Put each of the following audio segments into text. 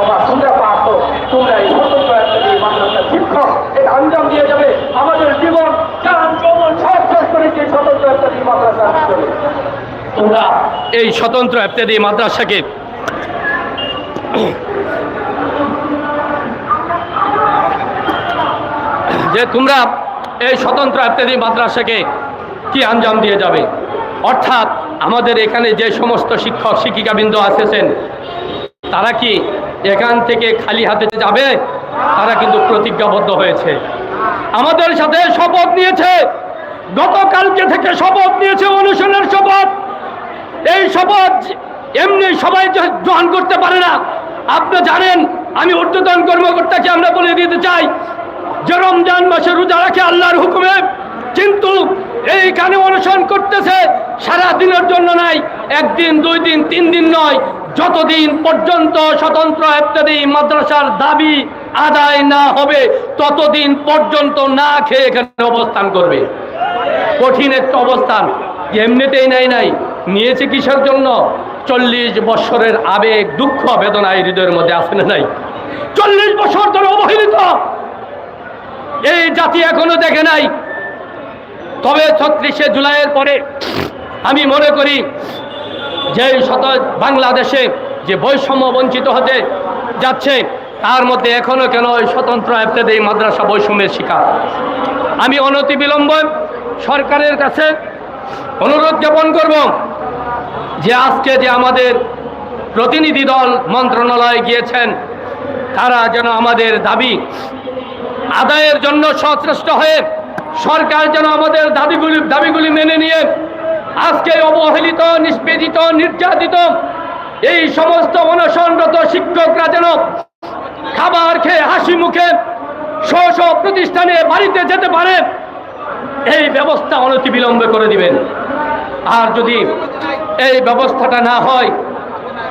বাবা, তোমরা তোমরা এই এটা আঞ্জাম দিয়ে যাবে, আমাদের জীবন সব শেষ স্বতন্ত্র একটা এই মাদ্রাসার তোমরা এই স্বতন্ত্র ইত্যাদি মাদ্রাসাকে যে তোমরা এই স্বতন্ত্র ইত্যাদি মাদ্রাসাকে কি আঞ্জাম দিয়ে যাবে? অর্থাৎ আমাদের এখানে যে সমস্ত শিক্ষক, শিক্ষিকাবৃন্দ আসেছেন, তারা কি এখান থেকে খালি হাতে যাবে, তারা কিন্তু প্রতিজ্ঞাবদ্ধ হয়েছে। আমাদের সাথে শপথ নিয়েছে। গতকালকে থেকে শপথ নিয়েছে অনুশীলনের শপথ। এই শপথ এমনি সবাই গ্রহণ করতে পারে না। আপনি জানেন, আমি ঊর্ধ্বতন কর্মকর্তাকে আমরা বলে দিতে চাই, যে রমজান মাসে রোজা রাখে আল্লাহর হুকুমে, কিন্তু এইখানে অনুসরণ করতেছে সারা দিনের জন্য নাই, একদিন, দুই দিন, তিন দিন নয় যতদিন পর্যন্ত স্বতন্ত্র ইত্যাদি মাদ্রাসার দাবি আদায় না হবে, ততদিন পর্যন্ত না খেয়ে এখানে অবস্থান করবে। কঠিন একটা অবস্থান। এমনিতেই নাই নাই। নিয়েছে কিসের জন্য? চল্লিশ বছরের আবেগ, দুঃখ, বেদনা এই হৃদয়ের মধ্যে আসে না নাই? চল্লিশ বছর ধরে অবহেলিত। এই জাতি এখনও দেখে নাই। তবে ছত্রিশে জুলাইয়ের পরে আমি মনে করি যে শত বাংলাদেশে যে বৈষম্য বঞ্চিত হতে যাচ্ছে, তার মধ্যে এখনও কেন ওই স্বতন্ত্র ইত্যাদি মাদ্রাসা বৈষম্যের শিকার? আমি অনতি বিলম্ব সরকারের কাছে অনুরোধ জ্ঞাপন করব যে আজকে যে আমাদের প্রতিনিধি দল মন্ত্রণালয়ে গিয়েছেন, তারা যেন আমাদের দাবি আদায়ের জন্য সচেষ্ট হয়ে সরকার যেন আমাদের দাবিগুলি দাবিগুলি মেনে নিয়ে আজকে অবহেলিত, নিষ্পেদিত, নির্যাতিত এই সমস্ত অনশনরত শিক্ষকরা যেন খাবার খেয়ে হাসি মুখে স্ব প্রতিষ্ঠানে বাড়িতে যেতে পারে, এই ব্যবস্থা অনতিবিলম্বে করে দিবেন। আর যদি এই ব্যবস্থাটা না হয়,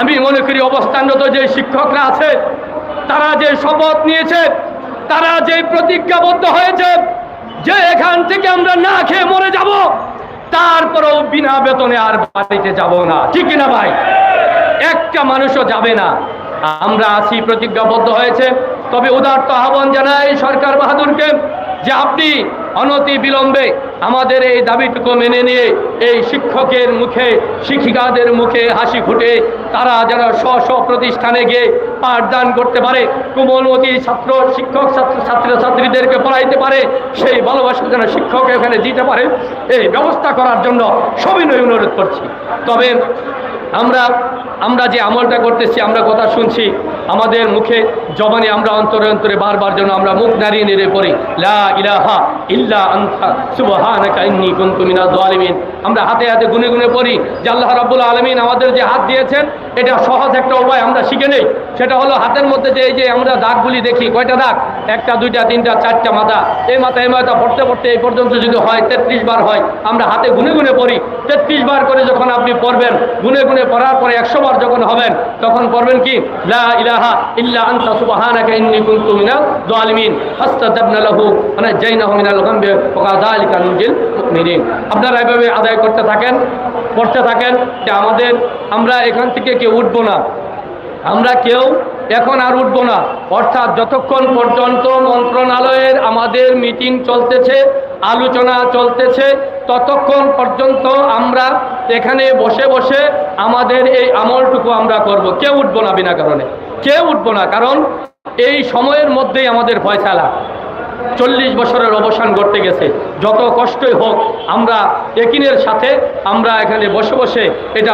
আমি মনে করি অবস্থানরত যে শিক্ষকরা আছে, তারা যে শপথ নিয়েছে, তারা যে প্রতিজ্ঞাবদ্ধ হয়েছে, যে এখান থেকে আমরা না খেয়ে মরে যাব তারপরেও বিনা বেতনে আর বাড়িতে যাব না। ঠিক কিনা ভাই? একটা মানুষও যাবে না। আমরা আছি, প্রতিজ্ঞাবদ্ধ হয়েছে। তবে উদার্ত আহ্বান জানাই সরকার বাহাদুরকে যে আপনি অনতি বিলম্বে আমাদের এই দাবিটুকু মেনে নিয়ে এই শিক্ষকের মুখে, শিক্ষিকাদের মুখে হাসি ফুটে তারা যেন স্ব স্ব প্রতিষ্ঠানে গিয়ে পাঠদান করতে পারে, কোমলমতি ছাত্র, শিক্ষক ছাত্র ছাত্র ছাত্রীদেরকে পড়াইতে পারে, সেই ভালোবাসা যেন শিক্ষক এখানে দিতে পারে, এই ব্যবস্থা করার জন্য সবিনয় অনুরোধ করছি। তবে আমরা আমরা যে আমলটা করতেছি, আমরা কথা শুনছি আমাদের মুখে জবানে আমরা অন্তরে অন্তরে বারবার যেন আমরা মুখ নাড়িয়ে নেড়ে পড়ি, লা ইলাহা ইল্লা আনতা, সুবহানাকা ইন্নী কুনতু মিনাজ জালিমিন আমরা হাতে হাতে গুনে গুনে পড়ি যে আল্লাহ রাব্বুল আলামিন আমাদের যে হাত দিয়েছেন, এটা সহজ একটা উপায় আমরা শিখে নেই। সেটা হলো হাতের মধ্যে যে এই যে আমরা দাগগুলি দেখি, কয়টা দাগ? একটা, দুইটা, তিনটা, চারটা মাথা। এই মাথা এই মাথা পড়তে পড়তে এই পর্যন্ত যদি হয়, তেত্রিশ বার হয়, আমরা হাতে গুনে গুনে পড়ি। তেত্রিশ বার করে যখন আপনি পড়বেন, গুনে গুনে পড়ার পরে একশো বার যখন হবেন, তখন পড়বেন কি? লা ইলাহা আপনারা এভাবে আদায় করতে থাকেন, পড়তে থাকেন, যে আমাদের, আমরা এখান থেকে কেউ উঠবো না। আমরা কেউ এখন আর উঠব না। অর্থাৎ যতক্ষণ পর্যন্ত মন্ত্রণালয়ের আমাদের মিটিং চলতেছে, আলোচনা চলতেছে, ততক্ষণ পর্যন্ত আমরা এখানে বসে বসে আমাদের এই আমলটুকু আমরা করব। কেউ উঠব না বিনা কারণে। কেউ উঠব না, কারণ এই সময়ের মধ্যেই আমাদের ফয়সালা। চল্লিশ বছরের অবসান ঘটতে গেছে। যত কষ্টই হোক, আমরা একিনের সাথে আমরা এখানে বসে বসে এটা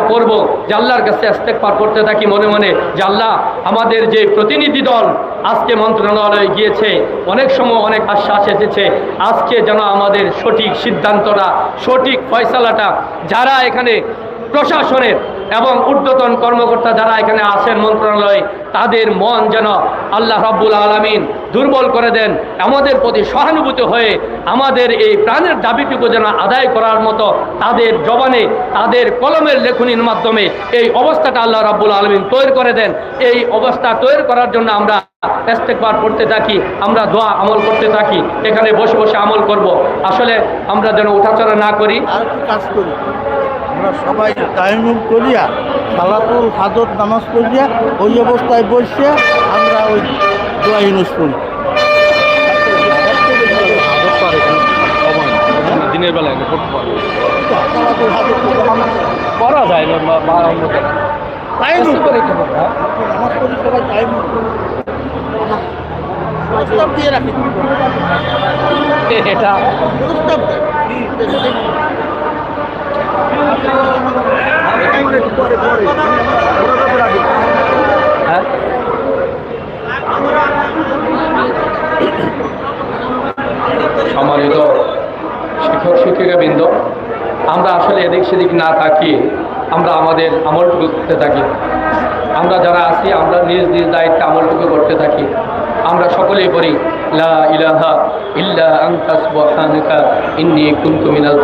যে আল্লাহর কাছে পার করতে থাকি মনে মনে আল্লাহ আমাদের যে প্রতিনিধি দল আজকে মন্ত্রণালয়ে গিয়েছে, অনেক সময় অনেক আশ্বাস এসেছে, আজকে যেন আমাদের সঠিক সিদ্ধান্তটা, সঠিক ফয়সালাটা, যারা এখানে প্রশাসনের এবং ঊর্ধ্বতন কর্মকর্তা যারা এখানে আসেন মন্ত্রণালয়ে, তাদের মন যেন আল্লাহ রাব্বুল আলমিন দুর্বল করে দেন, আমাদের প্রতি সহানুভূতি হয়ে আমাদের এই প্রাণের দাবিটুকু যেন আদায় করার মতো তাদের জবানে, তাদের কলমের লেখনির মাধ্যমে এই অবস্থাটা আল্লাহ রাব্বুল আলমিন তৈরি করে দেন। এই অবস্থা তৈরি করার জন্য আমরা ইস্তেকবার থাকি, আমরা দোয়া আমল করতে থাকি, এখানে বসে বসে আমল করব। আসলে আমরা যেন উঠাচড়া না করি। আর কাজ করি। আমরা সবাই টাইম করিয়া সালাতুল হাজত নামাজ পড়িয়া ওই অবস্থায় বসে আমরা ওই দোয়া ইউনুস পড়ি। দিনের বেলায় করা যায় না বা- অন্য করে নামাজ পড়ি সবাই প্রস্তাব দিয়ে রাখি। এটা প্রস্তাব দেয়। সম্মানিত শিক্ষক, শিক্ষিকাবৃন্দ, আমরা আসলে এদিক সেদিক না তাকিয়ে আমরা আমাদের আমলটুকু করতে থাকি। আমরা যারা আছি, আমরা নিজ নিজ দায়িত্বে আমলটুকু করতে থাকি। আমরা সকলেই করি লা ইলাহা ইল্লা আনতা সুবহানাকা, ইন্নী কুনতু মিনাল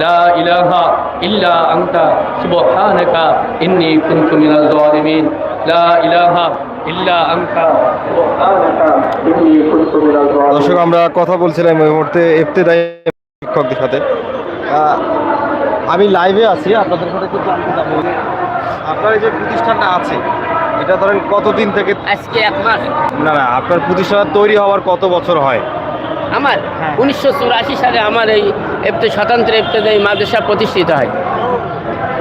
লা ইলাহা ইল্লা আনতা সুবহানাকা ইন্নী কুনতু মিনাল জালিমিন লা ইলাহা ইল্লা আনতা সুবহানাকা ইন্নী কুনতু মিনাল জালিমিন দর্শক আমরা কথা বলছিলাম এই মুহূর্তে ইফতেদায়ী শিক্ষকদের সাথে। আমি লাইভে আছি আপনাদের সাথে চাবো আপনার এই যে প্রতিষ্ঠানটা আছে এটা ধরেন কতদিন থেকে আজকে এক মাস। না না আপনার প্রতিষ্ঠান তৈরি হওয়ার কত বছর হয়? আমার? উনিশশো চুরাশি সালে আমার এই এফতে স্বতন্ত্র ইফতেদায়ী মাদ্রাসা প্রতিষ্ঠিত হয়।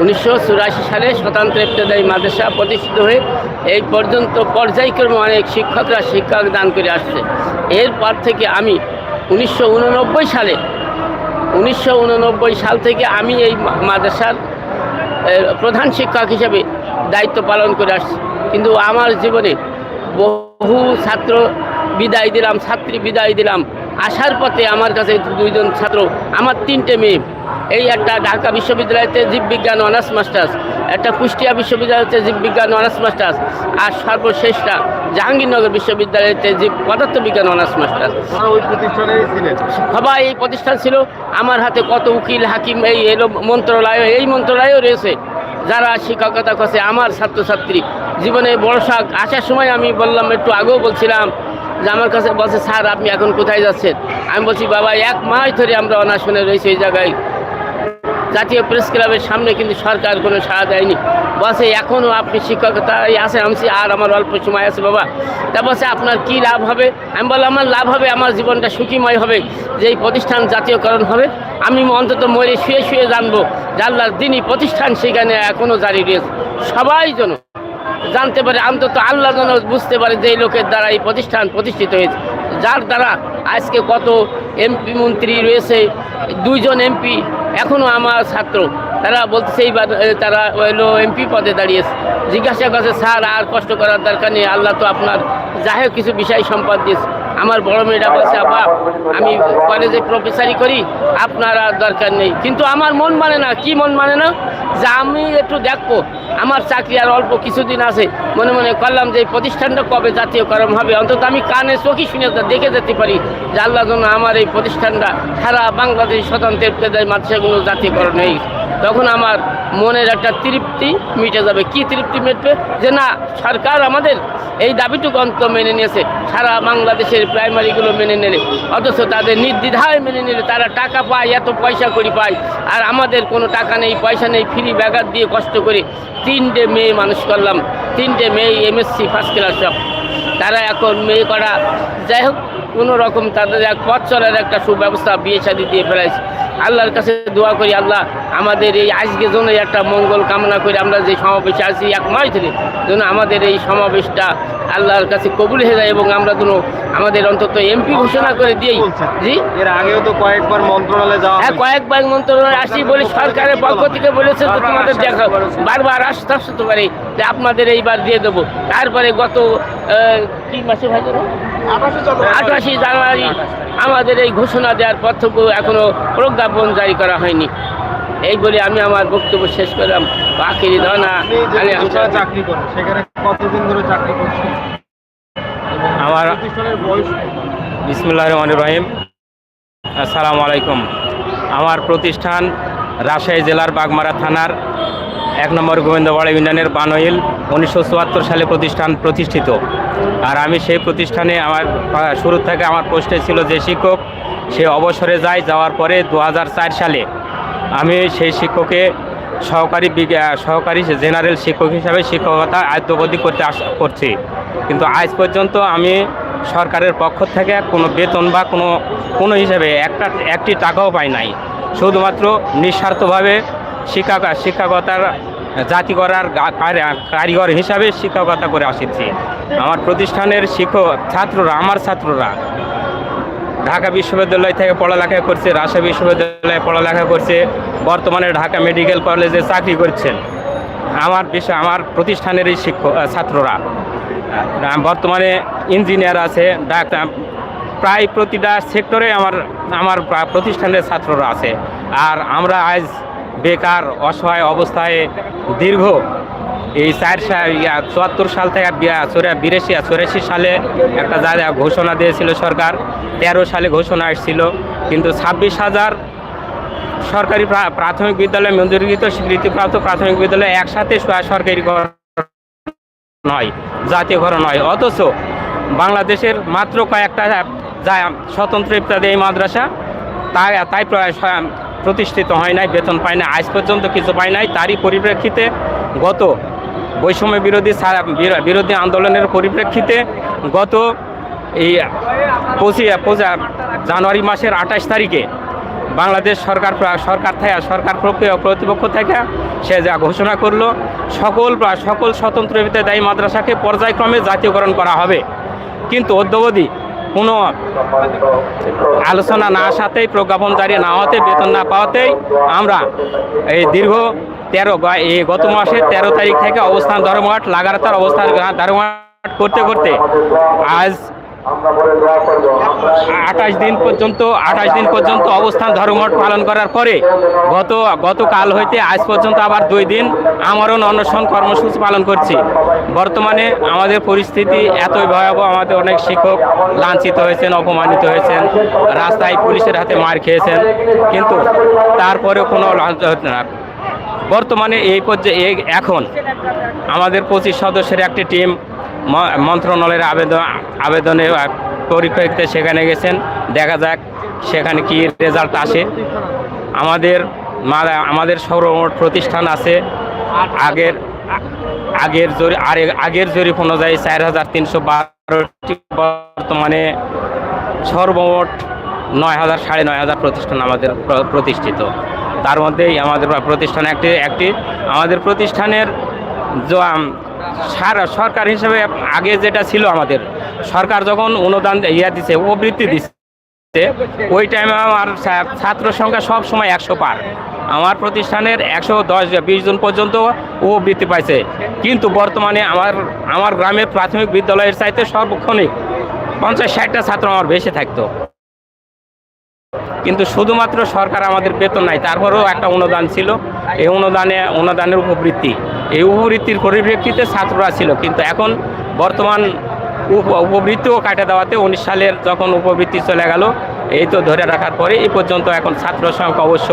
উনিশশো চুরাশি সালে স্বতন্ত্র ইফতেদায়ী মাদ্রাসা প্রতিষ্ঠিত হয়ে এই পর্যন্ত পর্যায়ক্রমে অনেক শিক্ষকরা শিক্ষক দান করে আসছে। এরপর থেকে আমি উনিশশো উননব্বই সালে, উনিশশো উননব্বই সাল থেকে আমি এই মাদ্রাসার প্রধান শিক্ষক হিসেবে দায়িত্ব পালন করে আসছি। কিন্তু আমার জীবনে বহু ছাত্র বিদায় দিলাম, ছাত্রী বিদায় দিলাম। আসার পথে আমার কাছে দুইজন ছাত্র আমার তিনটে মেয়ে। এই একটা ঢাকা বিশ্ববিদ্যালয়তে জীববিজ্ঞান অনার্স মাস্টার্স একটা কুষ্টিয়া বিশ্ববিদ্যালয়তে জীববিজ্ঞান অনার্স মাস্টার্স আর সর্বশেষটা জাহাঙ্গীরনগর বিশ্ববিদ্যালয়তে জীব পদার্থবিজ্ঞান অনার্স মাস্টার্স। ওই সবাই এই প্রতিষ্ঠান ছিল। আমার হাতে কত উকিল হাকিম এই এলো মন্ত্রণালয় এই মন্ত্রণালয়ও রয়েছে। যারা শিক্ষকতা করছে আমার ছাত্রছাত্রী। জীবনে বড়শাক আসার সময় আমি বললাম একটু আগেও বলছিলাম যে আমার কাছে বলছে, স্যার, আপনি এখন কোথায় যাচ্ছেন? আমি বলছি, বাবা, এক মাস ধরে আমরা অনাশনে রয়েছি এই জায়গায়। জাতীয় প্রেস ক্লাবের সামনে কিন্তু সরকার কোনো সাড়া দেয়নি। বসে এখনও আপনি শিক্ষকতায় আছে। আমি আর আমার অল্প সময় আছে বাবা। তা বলছে, আপনার কি লাভ হবে? আমি বললাম, আমার লাভ হবে, আমার জীবনটা সুখীময় হবে। যে এই প্রতিষ্ঠান জাতীয়করণ হবে, আমি অন্তত মরে শুয়ে শুয়ে জানব। আল্লাহর দিনই প্রতিষ্ঠান সেখানে এখনও জারি রয়েছে। সবাই যেন জানতে পারে অন্তত আল্লাহ যেন বুঝতে পারে যে লোকের দ্বারা এই প্রতিষ্ঠান প্রতিষ্ঠিত হয়েছে। যার দ্বারা আজকে কত এমপি মন্ত্রী রয়েছে দুইজন এমপি এখনও আমার ছাত্র তারা এইবার এ, তারা হলো এমপি পদে দাঁড়িয়েছে। জিজ্ঞাসা করছে স্যার আর কষ্ট করার দরকার নেই আল্লাহ তো আপনার যাই হোক কিছু বিষয় সম্পদ দিয়েছে। আমার বড় মেয়েটা বলছে আব্বা আমি কলেজে প্রফেসারি করি আপনার আর দরকার নেই। কিন্তু আমার মন মানে না কি মন মানে না? যে আমি একটু দেখব আমার চাকরি আর অল্প কিছুদিন আছে মনে মনে করলাম যে প্রতিষ্ঠানটা কবে জাতীয়করণ হবে অন্তত আমি কানে চোখি শুনে দেখে যেতে পারি যে আল্লাহ জন্য আমার এই প্রতিষ্ঠানটা সারা বাংলাদেশ স্বতন্ত্রের মাদ্রাসাগুলো জাতীয়করণ হয়ে। তখন আমার মনের একটা তৃপ্তি মিটে যাবে। কি তৃপ্তি মিটবে? যে না, সরকার আমাদের এই দাবিটুকু অন্ত মেনে নিয়েছে। সারা বাংলাদেশের প্রাইমারিগুলো মেনে নিলে। অথচ তাদের নির্দ্বিধায় মেনে নিলে। তারা টাকা পায়, এত পয়সা করি পায়। আর আমাদের কোনো টাকা নেই, পয়সা নেই। ফ্রি ব্যাগার দিয়ে কষ্ট করে তিনটে মেয়ে মানুষ করলাম। তিনটে মেয়ে এমএসসি ফার্স্ট ক্লাস সব। তারা এখন মেয়ে করা, যাই হোক, কোনো রকম তাদের এক পথ চলার একটা সুব্যবস্থা বিয়ে শাদি দিয়ে ফেলাইছে। আল্লাহর কাছে দোয়া করি আল্লাহ আমাদের এই আজকে জন্য একটা মঙ্গল কামনা করে আমরা যে সমাবেশে আছি এক মাস ধরে যেন আমাদের এই সমাবেশটা আল্লাহর কাছে কবুল হয়ে যায় এবং আমরা যেন আমাদের অন্তত এমপি ঘোষণা করে দিই। জি? এর আগেও তো কয়েকবার মন্ত্রণালয়ে যাওয়া হ্যাঁ কয়েকবার মন্ত্রণালয় আসি বলে সরকারের পক্ষ থেকে বলেছে যে তোমাদের দেখা বারবার আশ্বাসত করে যে আপনাদের এইবার দিয়ে দেবো। তারপরে গত কি মাসে ভাই? আঠাশি জানুয়ারি আমাদের এই ঘোষণা দেওয়ার পর থেকেও এখনও প্রজ্ঞাপন জারি করা হয়নি। এই বলে আমি আমার বক্তব্য শেষ করলাম। বাকি ধনা চাকরি করেন সেখানে কতদিন ধরে চাকরি করছেন? আমার বিসমুল্লাহ রহমান রহিম। আসসালামু আলাইকুম। আমার প্রতিষ্ঠান রাজশাহী জেলার বাগমারা থানার এক নম্বর গোবিন্দবাড়া ইউনিয়নের বানইল উনিশশো চুয়াত্তর সালে প্রতিষ্ঠান প্রতিষ্ঠিত। আর আমি সেই প্রতিষ্ঠানে আমার শুরু থেকে আমার পোস্টে ছিল যে শিক্ষক, সে অবসরে যায়, যাওয়ার পরে দু হাজার চার সালে আমি সেই শিক্ষকে সহকারী সহকারী জেনারেল শিক্ষক হিসাবে শিক্ষকতা আয়ত্তবদ্ধি করতে করছি। কিন্তু আজ পর্যন্ত আমি সরকারের পক্ষ থেকে কোনো বেতন বা কোনো কোনো হিসাবে একটা, একটি টাকাও পাই নাই। শুধুমাত্র নিঃস্বার্থভাবে শিক্ষা, শিক্ষকতার জাতি করার কারিগর হিসাবে শিক্ষকতা করে আসছি আমার প্রতিষ্ঠানের শিক্ষক ছাত্ররা, আমার ছাত্ররা ঢাকা বিশ্ববিদ্যালয় থেকে পড়ালেখা করছে, রাজশাহী বিশ্ববিদ্যালয়ে পড়ালেখা করছে, বর্তমানে ঢাকা মেডিকেল কলেজে চাকরি করছেন। আমার বিষয়, আমার প্রতিষ্ঠানেরই শিক্ষক ছাত্ররা। বর্তমানে ইঞ্জিনিয়ার আছে, ডাক্তার, প্রায় প্রতিটা সেক্টরে আমার আমার প্রতিষ্ঠানের ছাত্ররা আছে। আর আমরা আজ বেকার, অসহায় অবস্থায় দীর্ঘ এই চার চুয়াত্তর সাল থেকে বিরাশি চুরাশি সালে একটা জায়গা ঘোষণা দিয়েছিল সরকার, তেরো সালে ঘোষণা এসেছিল কিন্তু ছাব্বিশ হাজার সরকারি প্রা- প্রাথমিক বিদ্যালয় মঞ্জুরিকৃত স্বীকৃতিপ্রাপ্ত প্রাথমিক বিদ্যালয় একসাথে সরকারি নয় জাতীয়করণ নয়। অথচ বাংলাদেশের মাত্র কয়েকটা যা স্বতন্ত্র ইত্যাদি এই মাদ্রাসা, তাই তাই প্রতিষ্ঠিত হয় নাই, বেতন পায় না আজ পর্যন্ত কিছু পায় নাই। তারই পরিপ্রেক্ষিতে গত বৈষম্য বিরোধী বিরোধী আন্দোলনের পরিপ্রেক্ষিতে গত এই পঁচিশ পঁচা- জানুয়ারি মাসের আঠাশ তারিখে বাংলাদেশ সরকার সরকার থেকে সরকার প্রক্রিয়া কর্তৃপক্ষ থেকে সে যা ঘোষণা করল, সকল সকল স্বতন্ত্র দায়ী মাদ্রাসাকে পর্যায়ক্রমে জাতীয়করণ করা হবে। কিন্তু অদ্যবধি কোনো আলোচনা না আসাতেই প্রজ্ঞাপন জারি না হতে বেতন না পাওয়াতেই আমরা এই দীর্ঘ তেরো এই গত মাসের তেরো তারিখ থেকে অবস্থান ধর্মঘট লাগাতার অবস্থান ধর্মঘট করতে করতে আজ আঠাশ দিন পর্যন্ত আঠাশ দিন পর্যন্ত অবস্থান ধর্মঘট পালন করার পরে গত গতকাল হইতে আজ পর্যন্ত আবার দুই দিন আমারও অনশন কর্মসূচি পালন করছি। বর্তমানে আমাদের পরিস্থিতি এতই ভয়াবহ আমাদের অনেক শিক্ষক লাঞ্ছিত হয়েছেন অপমানিত হয়েছেন রাস্তায় পুলিশের হাতে মার খেয়েছেন। কিন্তু তারপরেও কোনো বর্তমানে এই পর্যায়ে এখন আমাদের পঁচিশ সদস্যের একটি টিম মন্ত্রণালয়ের আবেদন আবেদনে পরিপ্রেক্ষিতে সেখানে গেছেন। দেখা যাক সেখানে কি রেজাল্ট আসে। আমাদের আমাদের সর্বমোট প্রতিষ্ঠান আছে আগের আগের জরি, আরে- আগের জরিপ অনুযায়ী চার হাজার তিনশো বারোটি বর্তমানে সর্বমোট নয় হাজার, সাড়ে নয় হাজার প্রতিষ্ঠান আমাদের প্রতিষ্ঠিত। তার মধ্যেই আমাদের প্রতিষ্ঠান একটি একটি, আমাদের প্রতিষ্ঠানের সার- সরকার হিসেবে আগে যেটা ছিল আমাদের, সরকার যখন অনুদান ইয়া দিছে উপবৃত্তি দিচ্ছে ওই টাইমে আমার ছাত্র সংখ্যা সব সময় একশো পার। আমার প্রতিষ্ঠানের একশো দশ বিশ জন পর্যন্ত ও বৃত্তি পাইছে। কিন্তু বর্তমানে আমার আমার গ্রামের প্রাথমিক বিদ্যালয়ের চাইতে সর্বক্ষণিক পঞ্চাশ ষাটটা ছাত্র আমার বেশি থাকতো। কিন্তু শুধুমাত্র সরকার আমাদের বেতন নাই, তারপরেও একটা অনুদান ছিল। এই অনুদানে, অনুদানের উপবৃত্তি এই উপবৃত্তির পরিপ্রেক্ষিতে ছাত্ররা ছিল। কিন্তু এখন বর্তমান উপ- উপবৃত্তিও কাটে দেওয়াতে উনিশ সালের যখন উপবৃত্তি চলে গেল, এই তো ধরে রাখার পরে এই পর্যন্ত এখন ছাত্র সংখ্যা অবশ্য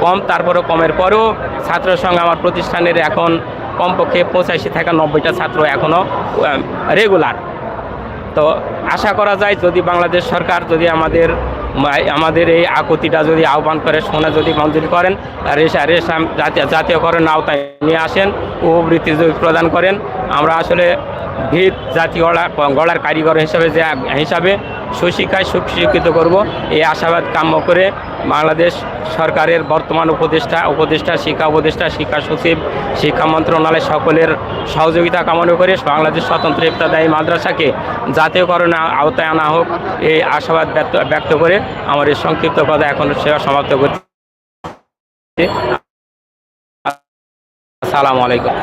কম, তারপরেও কমের পরেও ছাত্র সংখ্যা আমার প্রতিষ্ঠানের এখন কমপক্ষে পঁচাশি থেকে নব্বইটা ছাত্র এখনও রেগুলার তো আশা করা যায় যদি বাংলাদেশ সরকার, যদি আমাদের আমাদের এই আকুতিটা যদি আহ্বান করে সোনা যদি মঞ্জুর করেন, রেশা রেশা জাতীয় জাতীয়করণ আওতায় নিয়ে আসেন, উপবৃত্তি যদি প্রদান করেন, আমরা আসলে ভিত জাতি গড়া গড়ার কারিগর হিসাবে যে হিসাবে সুশিক্ষায় সুশিক্ষিত করব। এই আশাবাদ কাম্য করে বাংলাদেশ সরকারের বর্তমান উপদেষ্টা উপদেষ্টা, শিক্ষা উপদেষ্টা, শিক্ষা সচিব, শিক্ষা মন্ত্রণালয় সকলের সহযোগিতা কামনা করে বাংলাদেশ স্বতন্ত্র ইফতাদায়ী মাদ্রাসাকে জাতীয়করণে আওতায় আনা হোক এই আশাবাদ ব্যক্ত ব্যক্ত করে আমার এই সংক্ষিপ্ত কথা এখন সেবা সমাপ্ত করছি। আসসালামু আলাইকুম।